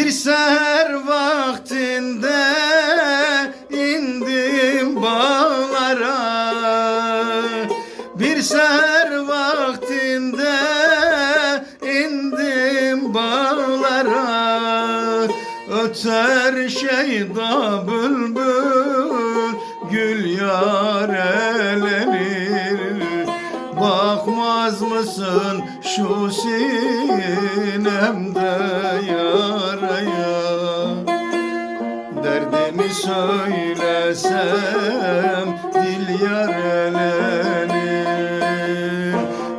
Bir seher vaktinde indim bağlara. Bir seher vaktinde indim bağlara. Öter şeyda bülbül Bakmaz mısın şu sinemde yaraya? Derdimi söylesem dil yar elenir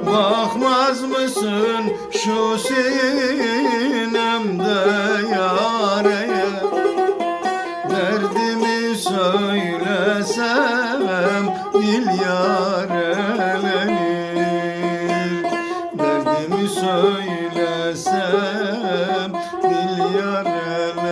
Bakmaz mısın şu sinemde yaraya? Derdimi söylesem dil yar söylesem dil yar elenir